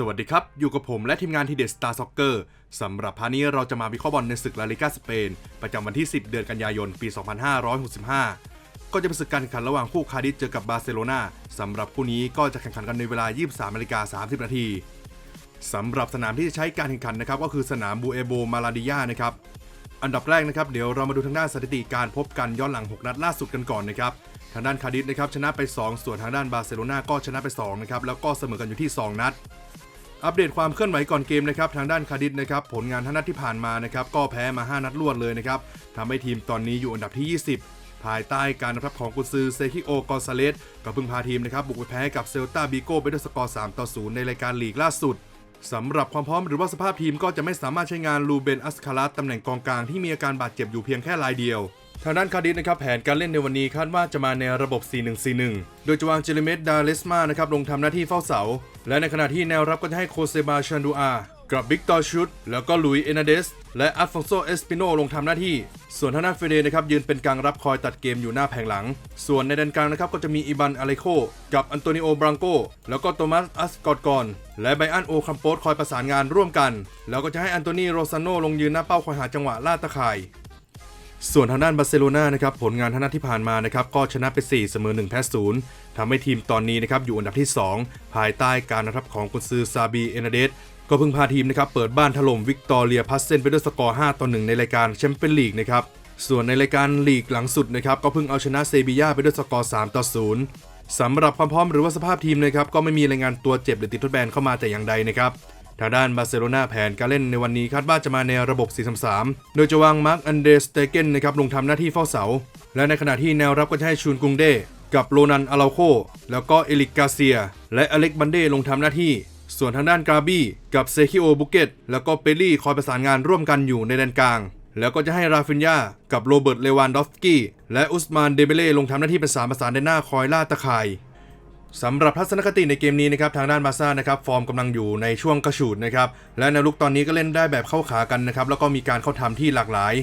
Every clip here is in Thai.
สวัสดีครับ อยู่กับผมและทีมงานทีเด็ดสตาร์ซ็อกเกอร์สำหรับพานี้เราจะมาวิเคราะห์บอลในศึกลาลิกาสเปน ประจำวันที่ 10 เดือนกันยายน ปี 2565 ก็จะเป็นศึกการแข่งขันระหว่างคู่คาร์ดิสเจอกับบาร์เซโลนาสำหรับคู่นี้ก็จะแข่งขันกันในเวลา 23นาฬิกา30 นาทีสำหรับสนามที่จะใช้การแข่งขันนะครับก็คือสนามบูเอโบมาลาดิยานะครับอันดับแรกนะครับเดี๋ยวเรามาดูทางด้านสถิติการพบกันย้อนหลัง 6 นัดล่าสุดกันก่อนนะครับทางด้านคาร์ดิสนะครับชนะไป 2 ส่วนทางด้านบาร์เซโลนาก็ชนะไป2นะครับแล้วก็เสมอกันอยู่ที่ 2 นัด อัปเดตความเคลื่อนไหวก่อนเกมนะครับทางด้านคาร์ดิสนะครับผลงานทั้งนัดที่ผ่านมานะครับก็แพ้มา 5 นัดรวดเลยนะครับทำให้ทีมตอนนี้อยู่อันดับที่ 20ภายใต้การนำทัพของกุนซือเซคิโอกอซาเลสก็เพิ่งพาทีมนะครับบุกไปแพ้กับเซลตาบิโก้ไปด้วยสกอร์ 3 ต่อ 0 ในรายการลีกล่าสุดสำหรับความพร้อมหรือว่าสภาพทีมก็จะไม่สามารถใช้งานลูเบนอัสคารัสตำแหน่งกองกลางที่มีอาการบาดเจ็บอยู่เพียงแค่รายเดียว ทางด้านคาร์ดิสนะครับแผนการเล่นในวันนี้คาดว่าจะมาในระบบ 4-1-4-1 โดยจะวางเจเรเมตดาเลสมานะครับลงทำหน้าที่เฝ้าเสา และในขณะที่แนวรับก็จะให้โคเซบาชันดูอากับบิกตอร์ชุดแล้วก็ลุยเอนาเดส และอัลฟองโซเอสปิโนลงทำหน้าที่ ส่วนทางด้านเฟเดนะครับยืนเป็นกลางรับคอยตัดเกมอยู่หน้าแผงหลัง ส่วนในแดนกลางนะครับก็จะมีอิบันอาเลโคกับอันโตนิโอบรังโกแล้วก็โตมัสอัสกอดกอนและไบอันโอคัมโปสคอยประสานงานร่วมกัน แล้วก็จะให้อันโตนีโรซานโนลงยืนหน้าเป้าคอยหาจังหวะล่าตะข่าย ส่วนทางด้านบาร์เซโลนานะครับผลงานทั้งนัดที่ผ่านมานะครับก็ชนะไป 4 เสมอ1แพ้0ทำให้ทีมตอนนี้นะครับอยู่อันดับที่ 2 ภายใต้การนำทัพของกุนซือซาบีเอนาเดสก็เพิ่งพาทีมนะครับเปิดบ้านถล่มวิกตอเรียพัสเซนไปด้วยสกอร์ 5 ต่อ 1 ในรายการแชมเปี้ยนลีกนะครับส่วนในรายการลีกหลังสุดนะครับก็เพิ่งเอาชนะเซบียาไปด้วยสกอร์ 3 ต่อ 0สำหรับความพร้อมหรือว่าสภาพทีมนะครับก็ไม่มีรายงานตัวเจ็บหรือติดทดแบนเข้ามาแต่อย่างใดนะครับ ทางด้านบาร์เซโลนาแผนการเล่นในวันนี้คาดว่าจะมาในระบบ 4-3-3 โดยจะวางมาร์คอันเดรสเตเกนนะครับลงทำหน้าที่เฝ้าเสา และในขณะที่แนวรับก็จะให้ชูนกุงเดกับโรนันอาราโค แล้วก็เอลิกกาเซีย และอเล็กบันเดลงทำหน้าที่ ส่วนทางด้านกราบี้กับเซคิโอบุเกตแล้วก็เปรี่คอยประสานงานร่วมกันอยู่ในแดนกลาง แล้วก็จะให้ราฟินยากับโรเบิร์ตเลวานดอฟสกี้และอุสมานเดเบเล่ลงทำหน้าที่เป็นสามประสานในหน้าคอยล่าตะข่าย สำหรับทัศนคติในเกมนี้นะครับทางด้านบาร์ซ่านะครับฟอร์มกำลังอยู่ในช่วงกระฉูดนะครับและแนวลุกตอนนี้ก็เล่นได้แบบเข้าขากันนะครับแล้วก็มีการเข้าทำที่หลากหลาย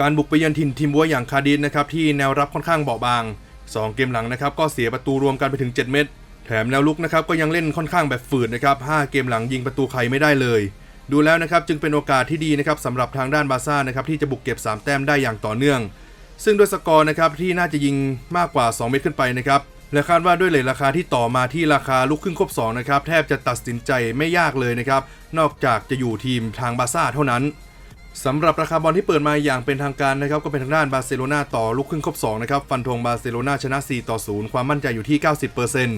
การบุกไปเยือนถิ่นทีมบัวอย่างคาร์ดิสนะครับที่แนวรับค่อนข้างเบาบาง 2 เกมหลังนะครับก็เสียประตูรวมกันไปถึง 7 เม็ดแถมแนวลุกนะครับก็ยังเล่นค่อนข้างแบบฝืดนะครับ5เกมหลังยิงประตูใครไม่ได้เลย ดูแล้วนะครับจึงเป็นโอกาสที่ดีนะครับสำหรับทางด้านบาร์ซ่านะครับที่จะบุกเก็บ 3 แต้มได้อย่างต่อเนื่อง ซึ่งด้วยสกอร์นะครับที่น่าจะยิงมากกว่า 2 เม็ดขึ้นไปนะครับ และคาดว่าด้วยเลทราคาที่ต่อมาที่ราคาลุกขึ้นครบ2นะครับแทบจะตัดสินใจไม่ยากเลยนะครับ นอกจากจะอยู่ทีมทางบาซ่าเท่านั้นสำหรับราคาบอลที่เปิดมาอย่างเป็นทางการนะครับก็เป็นทางด้านบาร์เซโลนาต่อลุกขึ้นครบ2นะครับฟันธงบาร์เซโลนาชนะ 4 ต่อ 0 ความมั่นใจอยู่ที่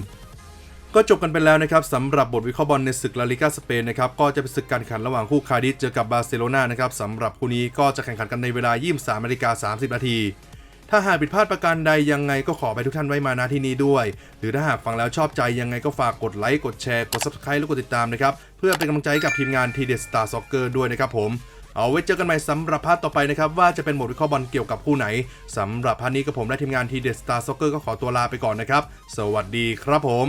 90%ก็จบกันไปแล้วนะครับสำหรับบทวิเคราะห์บอลในศึกลาลิกาสเปนนะครับก็จะเป็นศึกการแข่งขันระหว่างคู่คาร์ดิสเจอกับบาร์เซโลนานะครับสำหรับคู่นี้ก็จะแข่งขันกันในเวลา 23นาฬิกา30 นาที ถ้าหากผิดพลาดประการใดยังไงก็ขอไปทุกท่านไว้มาณที่นี้ด้วย หรือถ้าหากฟังแล้วชอบใจยังไงก็ฝากกดไลค์กดแชร์กด subscribe และกดติดตามนะครับ เพื่อเป็นกำลังใจกับทีมงานทีเด็ดสตาร์ซ็อกเกอร์ด้วยนะครับผมเอาไว้เจอกันใหม่สำหรับพาร์ทต่อไปนะครับ ว่าจะเป็นบทวิเคราะห์บอลเกี่ยวกับคู่ไหนสำหรับพาร์ทนี้กับผมและทีมงานทีเดสตาร์ซ็อกเกอร์ก็ขอตัวลาไปก่อนนะครับ สวัสดีครับผม